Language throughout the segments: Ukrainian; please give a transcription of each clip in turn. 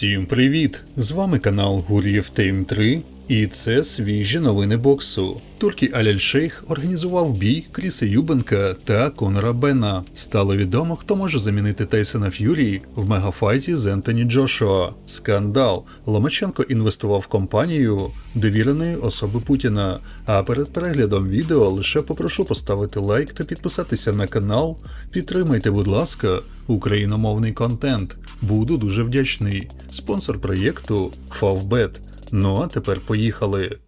Всім привіт! З вами канал Гур'єв Тейм 3 і це свіжі новини боксу. Туркі Аляль Шейх організував бій Кріса Юбенка та Конора Бена. Стало відомо, хто може замінити Тайсона Ф'юрі в мегафайті з Ентоні Джошуа. Скандал. Ломаченко інвестував в компанію довіреної особи Путіна. А перед переглядом відео лише попрошу поставити лайк та підписатися на канал. Підтримайте, будь ласка, україномовний контент. Буду дуже вдячний. Спонсор проєкту Favbet. Ну а тепер поїхали.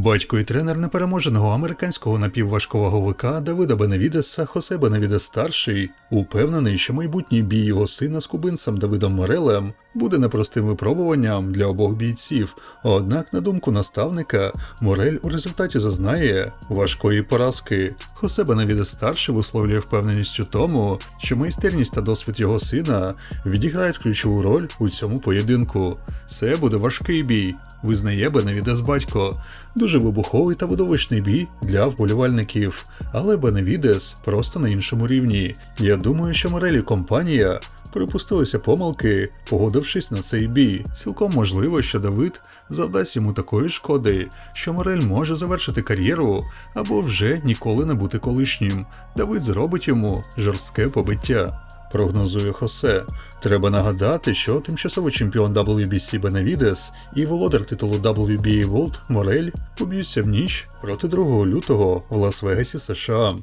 Батько і тренер непереможеного американського напівважковаговика Давида Беневідеса Хосе Беневідес старший упевнений, що майбутній бій його сина з кубинцем Давидом Морелем буде непростим випробуванням для обох бійців. Однак, на думку наставника, Морель у результаті зазнає важкої поразки. Хосе Беневідес старший висловлює впевненість у тому, що майстерність та досвід його сина відіграють ключову роль у цьому поєдинку. Це буде важкий бій, визнає Беневідес батько. Дуже вибуховий та видовищний бій для вболівальників. Але Беневідес просто на іншому рівні. Я думаю, що Морель і компанія припустилися помилки, погодившись на цей бій. Цілком можливо, що Давид завдасть йому такої шкоди, що Морель може завершити кар'єру або вже ніколи не бути колишнім. Давид зробить йому жорстке побиття. Прогнозує Хосе. Треба нагадати, що тимчасовий чемпіон WBC Бенавідес і володар титулу WBA World Морель поб'ються в ніч проти 2 лютого в Лас-Вегасі, США.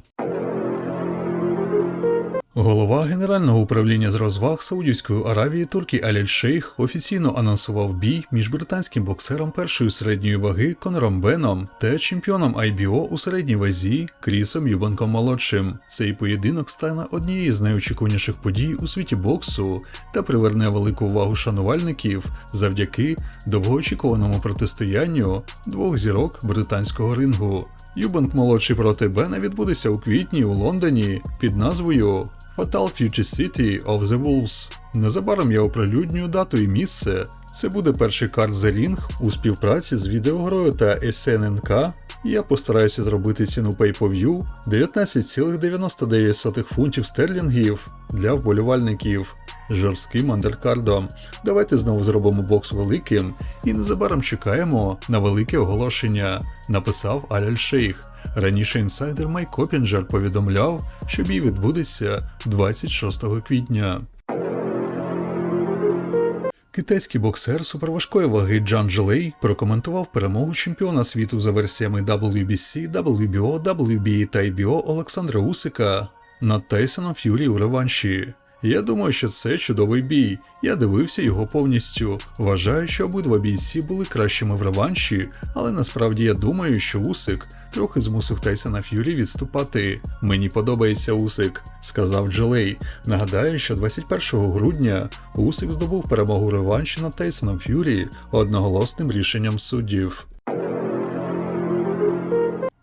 Голова Генерального управління з розваг Саудівської Аравії Туркі Аляль Шейх офіційно анонсував бій між британським боксером першої середньої ваги Конором Беном та чемпіоном IBO у середній вазі Крісом Юбанком молодшим. Цей поєдинок стане однією з найочікуваніших подій у світі боксу та приверне велику увагу шанувальників завдяки довгоочікуваному протистоянню двох зірок британського рингу. Юбанк молодший проти Бена відбудеться у квітні у Лондоні під назвою Fatal Future City of the Wolves. Незабаром я оприлюднюю дату і місце. Це буде перший карт The Ring у співпраці з відеогрою та SNNK. Я постараюся зробити ціну Pay-Per-View 19,99 фунтів стерлінгів для вболівальників жорстким андеркардом. Давайте знову зробимо бокс великим і незабаром чекаємо на велике оголошення, написав Аляль Шейх. Раніше інсайдер Майк Копінджер повідомляв, що бій відбудеться 26 квітня. Китайський боксер суперважкої ваги Джан Джилей прокоментував перемогу чемпіона світу за версіями WBC, WBO, WBA та IBO Олександра Усика над Тайсоном Ф'юрі у реванші. Я думаю, що це чудовий бій. Я дивився його повністю. Вважаю, що обидва бійці були кращими в реванші, але насправді я думаю, що Усик трохи змусив Тайсона Ф'юрі відступати. Мені подобається Усик, сказав Джелей. Нагадаю, що 21 грудня Усик здобув перемогу в реванші над Тайсоном Ф'юрі одноголосним рішенням суддів.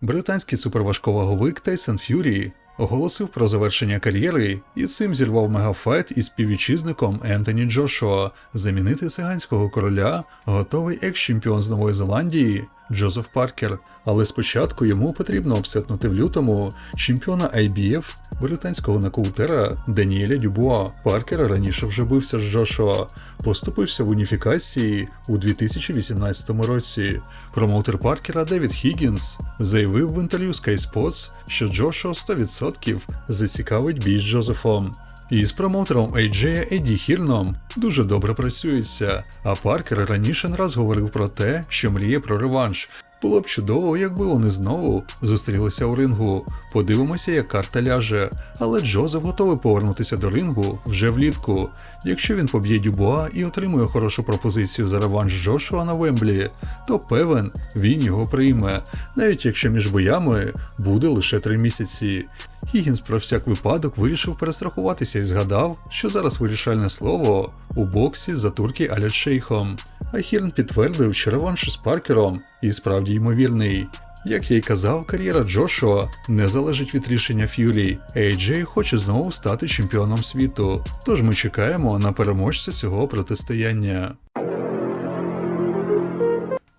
Британський суперважковаговик Тайсон Ф'юрі оголосив про завершення кар'єри і цим зірвав мегафайт із співвітчизником Ентоні Джошуа. Замінити циганського короля готовий екс-чемпіон з Нової Зеландії Джозеф Паркер. Але спочатку йому потрібно обсетнути в лютому чемпіона IBF британського нокаутера Даніеля Дюбуа. Паркер раніше вже бився з Джошуа, поступився в уніфікації у 2018 році. Промоутер Паркера Девід Хіггінс заявив в інтерв'ю Sky Sports, що Джошуа 100% зацікавить бій з Джозефом. І з промоутером Ейджея Еді Хірном дуже добре працюється, а Паркер раніше не раз говорив про те, що мріє про реванш. Було б чудово, якби вони знову зустрілися у рингу. Подивимося, як карта ляже. Але Джозеф готовий повернутися до рингу вже влітку. Якщо він поб'є Дюбуа і отримує хорошу пропозицію за реванш Джошуа на Вемблі, то певен він його прийме, навіть якщо між боями буде лише три місяці. Хігінс про всяк випадок вирішив перестрахуватися і згадав, що зараз вирішальне слово у боксі за турки Алят Шейхом. А Хірн підтвердив, що реванш з Паркером і справді ймовірний. Як я й казав, кар'єра Джошуа не залежить від рішення Ф'юрі. AJ хоче знову стати чемпіоном світу. Тож ми чекаємо на переможця цього протистояння.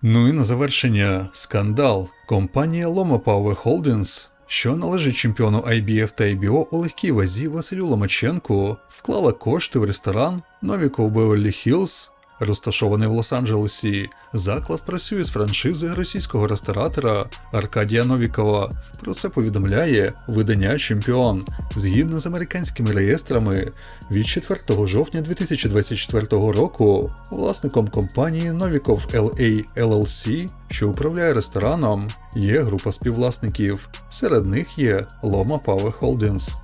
Ну і на завершення скандал. Компанія Loma Power Holdings що належить чемпіону IBF та IBO у легкій вазі Василю Ломаченку, вклала кошти в ресторан Новіков Беверлі Хіллз, розташований в Лос-Анджелесі. Заклад працює з франшизи російського ресторатора Аркадія Новікова. Про це повідомляє видання Чемпіон. Згідно з американськими реєстрами, від 4 жовтня 2024 року власником компанії Новіков LA LLC, що управляє рестораном, є група співвласників. Серед них є Loma Power Holdings.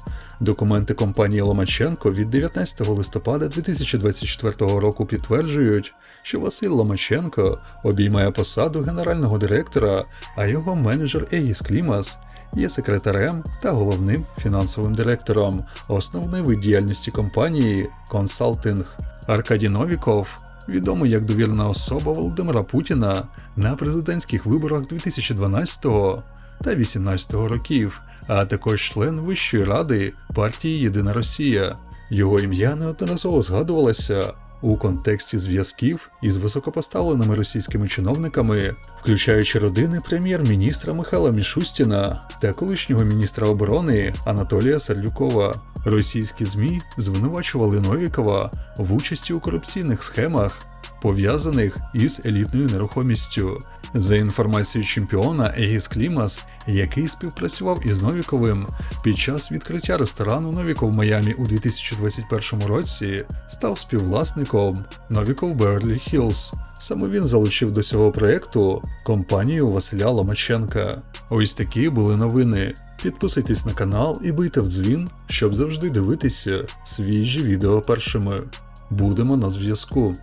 Документи компанії Ломаченко від 19 листопада 2024 року підтверджують, що Василь Ломаченко обіймає посаду генерального директора, а його менеджер Егіс Клімас є секретарем та головним фінансовим директором. Основний вид діяльності компанії консалтинг. Аркадій Новіков відомий як довірена особа Володимира Путіна на президентських виборах 2012 та 2018 років, а також член Вищої ради партії Єдина Росія. Його ім'я неодноразово згадувалося у контексті зв'язків із високопоставленими російськими чиновниками, включаючи родини прем'єр-міністра Михайла Мішустіна та колишнього міністра оборони Анатолія Сердюкова. Російські ЗМІ звинувачували Новікова в участі у корупційних схемах, пов'язаних із елітною нерухомістю. За інформацією чемпіона Егіс Клімас, який співпрацював із Новіковим під час відкриття ресторану Новіков в Майамі у 2021 році, став співвласником Новіков Беверлі Хіллз. Саме він залучив до цього проєкту компанію Василя Ломаченка. Ось такі були новини. Підписуйтесь на канал і бийте в дзвін, щоб завжди дивитися свіжі відео першими. Будемо на зв'язку.